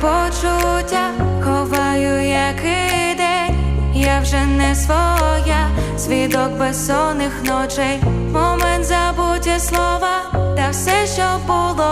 почуття ховаю, як день, я вже не своя, свідок безсонних ночей, момент забуття слова, та все, що було.